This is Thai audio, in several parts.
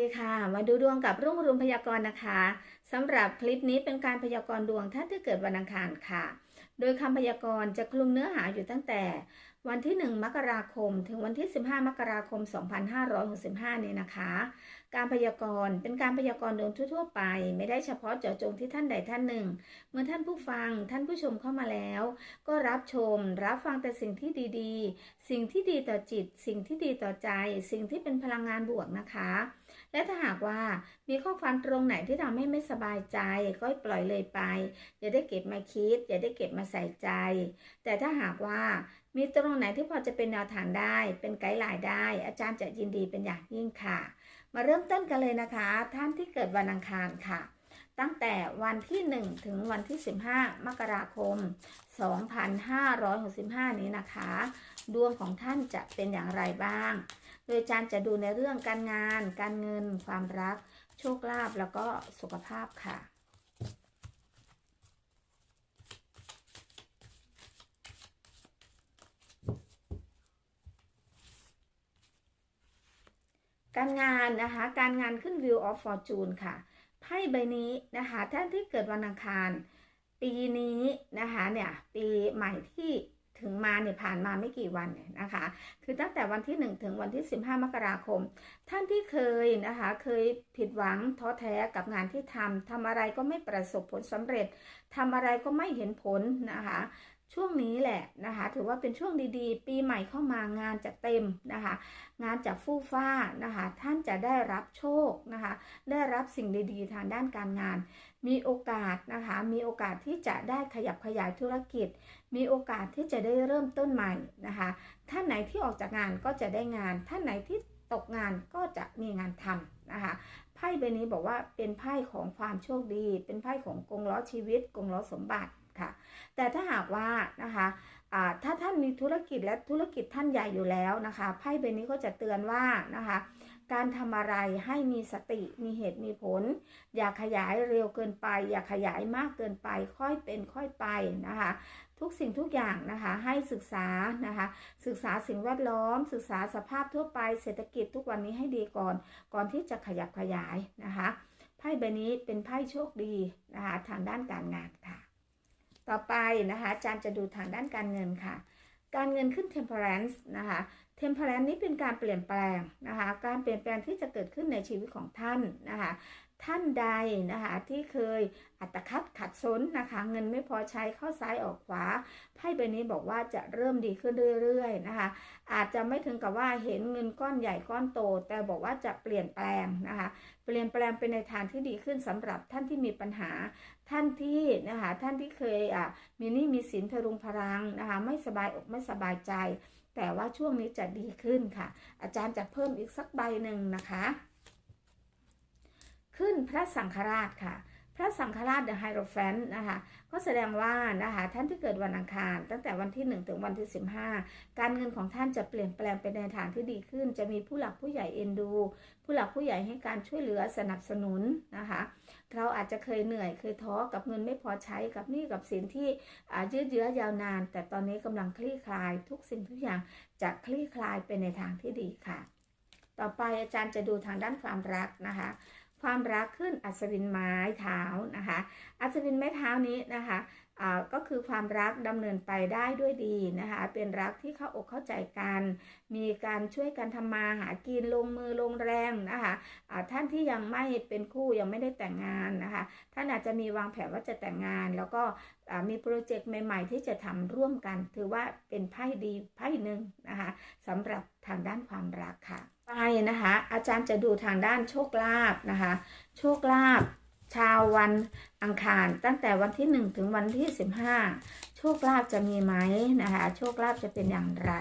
ดีค่ะ มาดูดวงกับรุ่งรุณพยากรณ์นะคะสำหรับคลิปนี้เป็นการพยากรณ์ดวงท่านที่เกิดวันอังคารค่ะ โดยคำพยากรณ์จะคลุมเนื้อหาอยู่ตั้งแต่ วันที่ 1 มกราคม ถึงวันที่ 15 มกราคม 2565นี้นะคะ การพยากรณ์เป็นการพยากรณ์ดวงทั่วๆไป ไม่ได้เฉพาะเจาะจงที่ท่านใดท่านหนึ่ง เมื่อท่านผู้ฟังท่านผู้ชมเข้ามาแล้ว ก็รับชม รับฟังแต่สิ่งที่ดีๆ สิ่งที่ดีต่อจิต สิ่งที่ดีต่อใจ สิ่งที่เป็นพลังงานบวกนะคะ และถ้าหากว่ามีข้อความตรงไหนที่ทำให้ไม่สบายใจ ก็ปล่อยเลยไป อย่าได้เก็บมาคิด อย่าได้เก็บมาใส่ใจ แต่ถ้าหากว่ามีตรงไหนที่พอจะเป็นแนวทางได้ เป็นไกด์ไลน์ได้ อาจารย์จะยินดีเป็นอย่างยิ่งค่ะ มาเริ่มต้นกันเลยนะคะ ท่านที่เกิดวันอังคารค่ะ ตั้งแต่วันที่ 1 ถึงวันที่ 15 มกราคม 2565 นี้นะคะ ดวงของท่านจะเป็นอย่างไรบ้าง โดยอาจารย์จะดูในเรื่องการงาน การเงิน ความรัก โชคลาภแล้วก็สุขภาพค่ะการงานนะคะ การงานขึ้น View of Fortune ค่ะ ไพ่ใบนี้นะคะท่านที่เกิดวันอังคาร ปีนี้นะคะเนี่ย ปีใหม่ที่ ถึงมาเนี่ยผ่านมาไม่กี่วันเนี่ยนะคะ คือตั้งแต่วันที่ 1 ถึงวันที่ 15 มกราคม ท่านที่เคยนะคะเคยผิดหวังท้อแท้กับงานที่ทำทำอะไรก็ไม่ประสบผลสำเร็จทำอะไรก็ไม่เห็นผลนะคะ ช่วงนี้แหละนะคะ ถือว่าเป็นช่วงดีๆ ปีใหม่เข้ามางานจะเต็มนะคะ งานจะฟู่ฟ้านะคะ ท่านจะได้รับโชคนะคะ ได้รับสิ่งดีๆ ทางด้านการงาน มีโอกาสนะคะ มีโอกาสที่จะได้ขยับขยายธุรกิจ มีโอกาสที่จะได้เริ่มต้นใหม่นะคะ ท่านไหนที่ออกจากงานก็จะได้งาน ท่านไหนที่ตกงานก็จะมีงานทำนะคะไพ่ใบนี้บอกว่าเป็นไพ่ของความโชคดี เป็นไพ่ของกงล้อชีวิตกงล้อสมบัติ ค่ะ แต่ถ้าหากว่านะคะถ้าท่านมีธุรกิจและธุรกิจท่านใหญ่อยู่แล้วนะคะไพ่ใบนี้ก็จะเตือนว่านะคะการทำอะไรให้มีสติมีเหตุมีผล อย่าขยายเร็วเกินไป อย่าขยายมากเกินไป ค่อยเป็นค่อยไปนะคะ ทุกสิ่งทุกอย่างนะคะให้ศึกษานะคะ ศึกษาสิ่งแวดล้อม ศึกษาสภาพทั่วไปเศรษฐกิจทุกวันนี้ให้ดีก่อน ก่อนที่จะขยับขยายนะคะไพ่ใบนี้เป็นไพ่โชคดีนะคะทางด้านการงานค่ะ ต่อไปนะคะอาจารย์จะดูทางด้านการเงินค่ะ การเงินขึ้น temperance นะคะ temperance นี้เป็นการเปลี่ยนแปลงนะคะ การเปลี่ยนแปลงที่จะเกิดขึ้นในชีวิตของท่านนะคะ ท่านใดนะคะ ที่เคยอัตคัดขัดสนนะคะ เงินไม่พอใช้เข้าซ้ายออกขวาไพ่ใบนี้บอกว่าจะเริ่มดีขึ้นเรื่อยๆนะคะ อาจจะไม่ถึงกับว่าเห็นเงินก้อนใหญ่ก้อนโต แต่บอกว่าจะเปลี่ยนแปลงนะคะ เปลี่ยนแปลงเป็นในทางที่ดีขึ้นสำหรับท่านที่มีปัญหา ท่านที่นะคะท่านที่เคยอะมีนี้มีสินพรุงพรังนะคะไม่สบายอกไม่สบายใจ แต่ว่าช่วงนี้จะดีขึ้นค่ะ อาจารย์จะเพิ่มอีกสักใบหนึ่งนะคะ ขึ้นพระสังฆราชค่ะ พระสังฆราชเดอะไฮโรแฟนนะคะก็แสดงว่านะคะท่านที่เกิดวันอังคาร ตั้งแต่วันที่ 1 ถึงวันที่ 15 การเงินของท่านจะเปลี่ยนแปลงไปในทางที่ดีขึ้น จะมีผู้หลักผู้ใหญ่เอ็นดู ผู้หลักผู้ใหญ่ให้การช่วยเหลือสนับสนุนนะคะเราอาจจะเคยเหนื่อยเคยท้อกับเงินไม่พอใช้กับหนี้กับสินที่ยืดเยื้อยาวนาน แต่ตอนนี้กำลังคลี่คลาย ทุกสิ่งทุกอย่างจะคลี่คลายไปในทางที่ดีค่ะ ต่อไปอาจารย์จะดูทางด้านความรักนะคะ ความรักขึ้นอัศวินไม้เท้านะคะ อัศวินไม้เท้านี้นะคะก็คือความรักดำเนินไปได้ด้วยดีนะคะ เป็นรักที่เข้าอกเข้าใจกัน มีการช่วยกันทำมาหากินลงมือลงแรงนะคะอ่าท่านที่ยังไม่เป็นคู่ยังไม่ได้แต่งงานนะคะ ท่านอาจจะมีวางแผนว่าจะแต่งงาน แล้วก็มีโปรเจกต์ใหม่ ๆ ที่จะทำร่วมกัน ถือว่าเป็นไพ่ดีไพ่หนึ่งนะคะสำหรับทางด้านความรักค่ะ ไปนะคะ อาจารย์จะดูทางด้านโชคลาภนะคะ โชคลาภชาววันอังคารตั้งแต่วันที่ 1 ถึงวันที่ 15 โชคลาภจะมีไหมนะคะ โชคลาภจะเป็นอย่างไร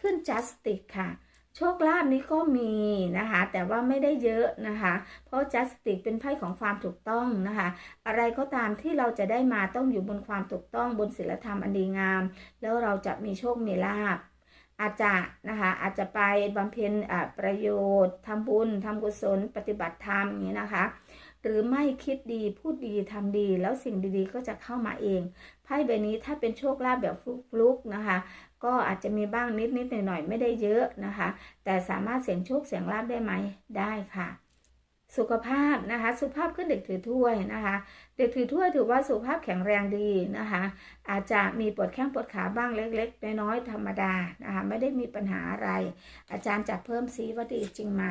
ขึ้นจัสติกค่ะ โชคลาภนี้ก็มีนะคะ แต่ว่าไม่ได้เยอะนะคะ เพราะจัสติกเป็นไพ่ของความถูกต้องนะคะ อะไรก็ตามที่เราจะได้มาต้องอยู่บนความถูกต้องบนศีลธรรมอันดีงาม แล้วเราจะมีโชคมีลาภอาจจะนะคะอาจจะไปบำเพ็ญประโยชน์ทำบุญทำกุศล ปฏิบัติธรรมนี้นะคะ หรือไม่คิดดีพูดดีทำดี แล้วสิ่งดีๆ ก็จะเข้ามาเองไพ่ใบนี้ถ้าเป็นโชคลาภแบบฟลุกๆนะคะ ก็อาจจะมีบ้างนิดนิดหน่อยหน่อยๆไม่ได้เยอะนะคะ แต่สามารถเสียงโชคเสียงลาบได้ไหมได้ค่ะ สุขภาพนะคะ สุขภาพขึ้นเด็กถือถ้วยนะคะ เด็กถือถ้วยถือว่าสุขภาพแข็งแรงดีนะคะ อาจจะมีปวดแข้งปวดขาบ้างเล็ก ๆ น้อยๆธรรมดานะคะไม่ได้มีปัญหาอะไร อาจารย์จะเพิ่มซีว่าดีจริงไหม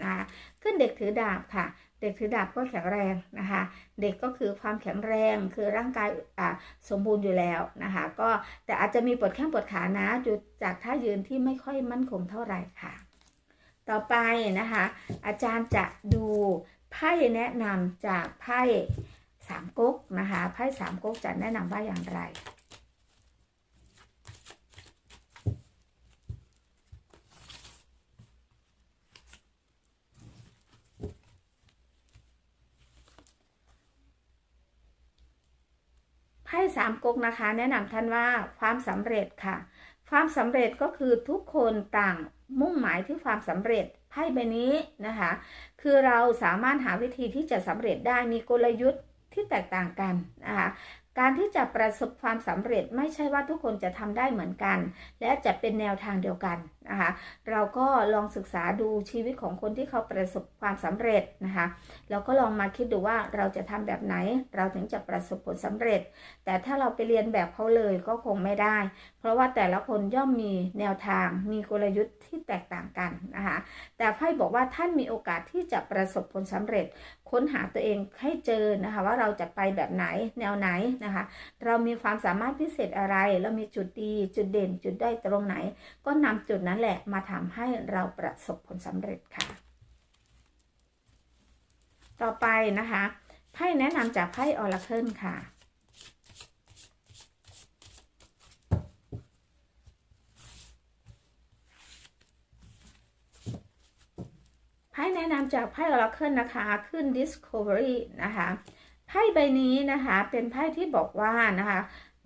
นะคะขึ้นเด็กถือดาบค่ะ เด็กถือดาบก็แข็งแรงนะคะ เด็กก็คือความแข็งแรงคือร่างกายสมบูรณ์อยู่แล้วนะคะ ก็แต่อาจจะมีปวดแข้งปวดขานะจุดจากท่ายืนที่ไม่ค่อยมั่นคงเท่าไหร่ค่ะ ต่อไปนะคะ อาจารย์จะดูไพ่แนะนำจากไพ่สามก๊กนะคะไพ่สามก๊กจะแนะนำว่าอย่างไร ไพ่สามก๊กนะคะ แนะนำท่านว่าความสำเร็จค่ะ ความสำเร็จก็คือทุกคนต่างมุ่งหมายที่ความสำเร็จไพ่ใบนี้นะคะ คือเราสามารถหาวิธีที่จะสำเร็จได้มีกลยุทธ์ที่แตกต่างกันนะคะการที่จะประสบความสำเร็จไม่ใช่ว่าทุกคนจะทำได้เหมือนกัน และจะเป็นแนวทางเดียวกันนะคะเราก็ลองศึกษาดูชีวิตของคนที่เขาประสบความสำเร็จนะคะเราก็ลองมาคิดดูว่าเราจะทำแบบไหน เราถึงจะประสบผลสำเร็จ แต่ถ้าเราไปเรียนแบบเขาเลยก็คงไม่ได้ เพราะว่าแต่ละคนย่อมมีแนวทาง มีกลยุทธ์ที่แตกต่างกันนะคะแต่ไพ่บอกว่าท่านมีโอกาสที่จะประสบผลสำเร็จ ค้นหาตัวเองให้เจอนะคะว่าเราจะไปแบบไหนแนวไหนนะคะเรามีความสามารถพิเศษอะไร เรามีจุดดีจุดเด่นจุดด้อยตรงไหน ก็นำจุดนั้นนั่นแหละมาทำให้เราประสบผลสำเร็จค่ะ ต่อไปนะคะไพ่แนะนำจากไพ่ออร์เคิลค่ะไพ่แนะนำจากไพ่ Oracle นะคะขึ้น Discovery นะคะไพ่ใบนี้นะคะเป็นไพ่ที่บอกว่านะคะ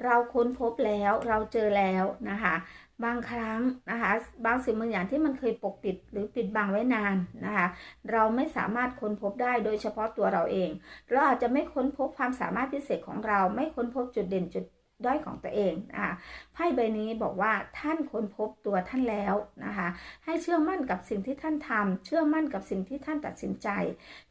เราค้นพบแล้วเราเจอแล้วนะคะ บางครั้งนะคะบางสิ่งบางอย่างที่มันเคยปกปิดหรือปิดบังไว้นานนะคะเราไม่สามารถค้นพบได้โดยเฉพาะตัวเราเอง เราอาจจะไม่ค้นพบความสามารถพิเศษของเรา ไม่ค้นพบจุดเด่นจุดด้อยของตัวเองนะคะไพ่ใบนี้บอกว่าท่านค้นพบตัวท่านแล้วนะคะให้เชื่อมั่นกับสิ่งที่ท่านทำเชื่อมั่นกับสิ่งที่ท่านตัดสินใจ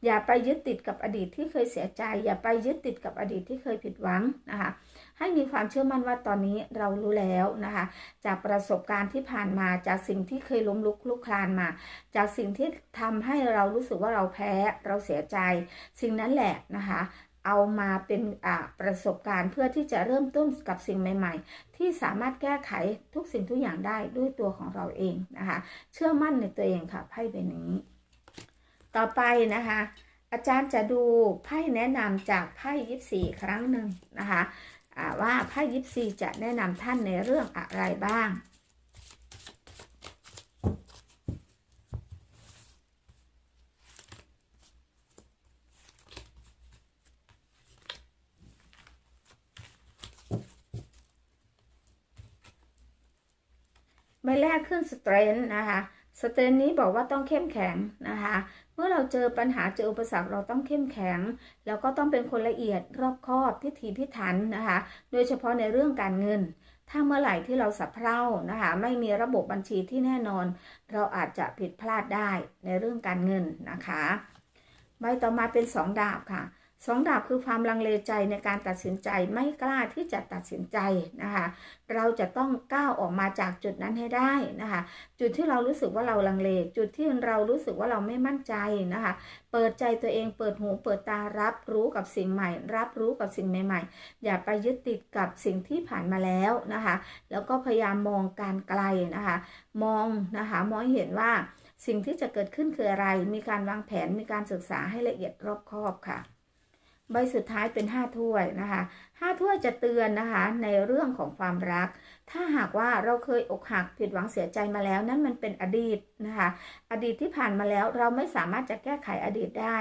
อย่าไปยึดติดกับอดีตที่เคยเสียใจ อย่าไปยึดติดกับอดีตที่เคยผิดหวังนะคะ ให้มีความเชื่อมั่นว่าตอนนี้เรารู้แล้วนะคะ จากประสบการณ์ที่ผ่านมาจากสิ่งที่เคยล้มลุกคลุกคลานมา จากสิ่งที่ทำให้เรารู้สึกว่าเราแพ้เราเสียใจ สิ่งนั้นแหละนะคะเอามาเป็นอ่าประสบการณ์เพื่อที่จะเริ่มต้นกับสิ่งใหม่ ๆ ที่สามารถแก้ไขทุกสิ่งทุกอย่างได้ด้วยตัวของเราเองนะคะ เชื่อมั่นในตัวเองค่ะไพ่ใบนี้ ต่อไปนะคะ อาจารย์จะดูไพ่แนะนำจากไพ่ยิปซีครั้งหนึ่งนะคะ ว่าไพ่ยิปซีจะแนะนำท่านในเรื่องอะไรบ้างใบแรกขึ้นสเตรนนะคะ สเตรนนี้บอกว่าต้องเข้มแข็งนะคะ เมื่อเราเจอปัญหาเจออุปสรรคเราต้องเข้มแข็ง แล้วก็ต้องเป็นคนละเอียดรอบคอบพิถีพิถันนะคะ โดยเฉพาะในเรื่องการเงิน ถ้าเมื่อไหร่ที่เราสับเพร่านะคะ ไม่มีระบบบัญชีที่แน่นอน เราอาจจะผิดพลาดได้ในเรื่องการเงินนะคะ ใบต่อมาเป็นสองดาบค่ะ สองดาบคือความลังเลใจในการตัดสินใจไม่กล้าที่จะตัดสินใจนะคะ เราจะต้องก้าวออกมาจากจุดนั้นให้ได้นะคะ จุดที่เรารู้สึกว่าเราลังเล จุดที่เรารู้สึกว่าเราไม่มั่นใจนะคะ เปิดใจตัวเองเปิดหูเปิดตารับรู้กับสิ่งใหม่ รับรู้กับสิ่งใหม่ ๆ อย่าไปยึดติดกับสิ่งที่ผ่านมาแล้วนะคะ แล้วก็พยายามมองการไกลนะคะ มองนะคะมองเห็นว่าสิ่งที่จะเกิดขึ้นคืออะไร มีการวางแผนมีการศึกษาให้ละเอียดรอบคอบค่ะ ใบสุดท้ายเป็นห้าถ้วยนะคะห้าถ้วยจะเตือนนะคะในเรื่องของความรัก ถ้าหากว่าเราเคยอกหักผิดหวังเสียใจมาแล้ว นั่นมันเป็นอดีตนะคะ อดีตที่ผ่านมาแล้วเราไม่สามารถจะแก้ไขอดีตได้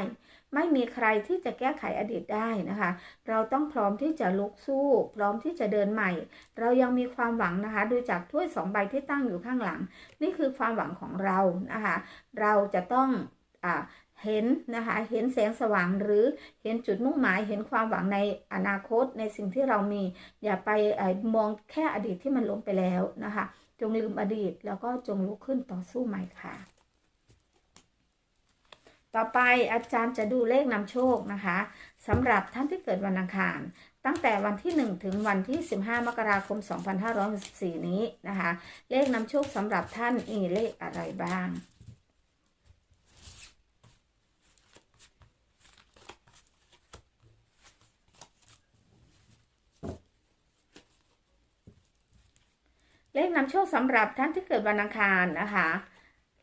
ไม่มีใครที่จะแก้ไขอดีตได้นะคะ เราต้องพร้อมที่จะลุกสู้ พร้อมที่จะเดินใหม่ เรายังมีความหวังนะคะ ดูจากถ้วยสองใบที่ตั้งอยู่ข้างหลัง นี่คือความหวังของเรานะคะ เราจะต้องอ่า เห็นนะคะเห็นแสงสว่างหรือเห็นจุดมุ่งหมาย เห็นความหวังในอนาคตในสิ่งที่เรามี อย่าไปอมองแค่อดีตที่มันล้มไปแล้วนะคะ จงลืมอดีตแล้วก็จงลุกขึ้นต่อสู้ใหม่ค่ะ ต่อไปอาจารย์จะดูเลขนำโชคนะคะสำหรับท่านที่เกิดวันอังคารตั้งแต่วันที่ 1 ถึงวันที่ 15 มกราคม 2564 นี้นะคะ เลขนำโชคสำหรับท่านมีเลขอะไรบ้าง เลขนำโชคสำหรับท่านที่เกิดวันอังคารนะคะ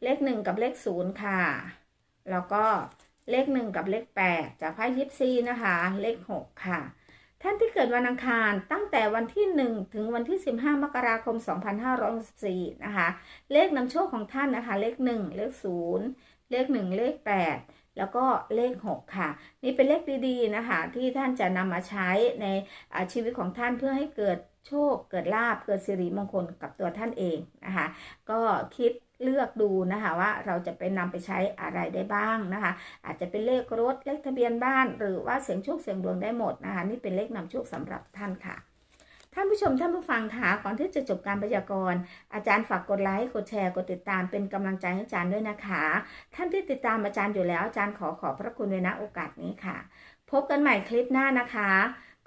เลขหนึ่งกับเลขศูนย์ค่ะ แล้วก็เลขหนึ่งกับเลขแปดจากไพ่ยิปซีนะคะ เลขหกค่ะ ท่านที่เกิดวันอังคารตั้งแต่วันที่1ถึงวันที่15มกราคม2564นห้าร้อยสี่นะคะ เลขนำโชคของท่านนะคะ เลข1เลข0เลข1เลข8แล้วก็เลข 6 ค่ะ นี่เป็นเลขดีๆนะคะ ที่ท่านจะนำมาใช้ในชีวิตของท่านเพื่อให้เกิด โชคเกิดลาบเกิดสิริมงคลกับตัวท่านเองนะคะ ก็คิดเลือกดูนะคะว่าเราจะไปนำไปใช้อะไรได้บ้างนะคะ อาจจะเป็นเลขรถเลขทะเบียนบ้าน หรือว่าเสียงโชคเสียงดวงได้หมดนะคะนี่เป็นเลขนำโชคสำหรับท่านค่ะท่านผู้ชมท่านผู้ฟังค่ะก่อนที่จะจบการพยากรณ์อาจารย์ฝากกดไลค์กดแชร์กดติดตามเป็นกำลังใจให้อาจารย์ด้วยนะคะ ท่านที่ติดตามอาจารย์อยู่แล้วอาจารย์ขอขอบพระคุณด้วยนะโอกาสนี้ค่ะ พบกันใหม่คลิปหน้านะคะ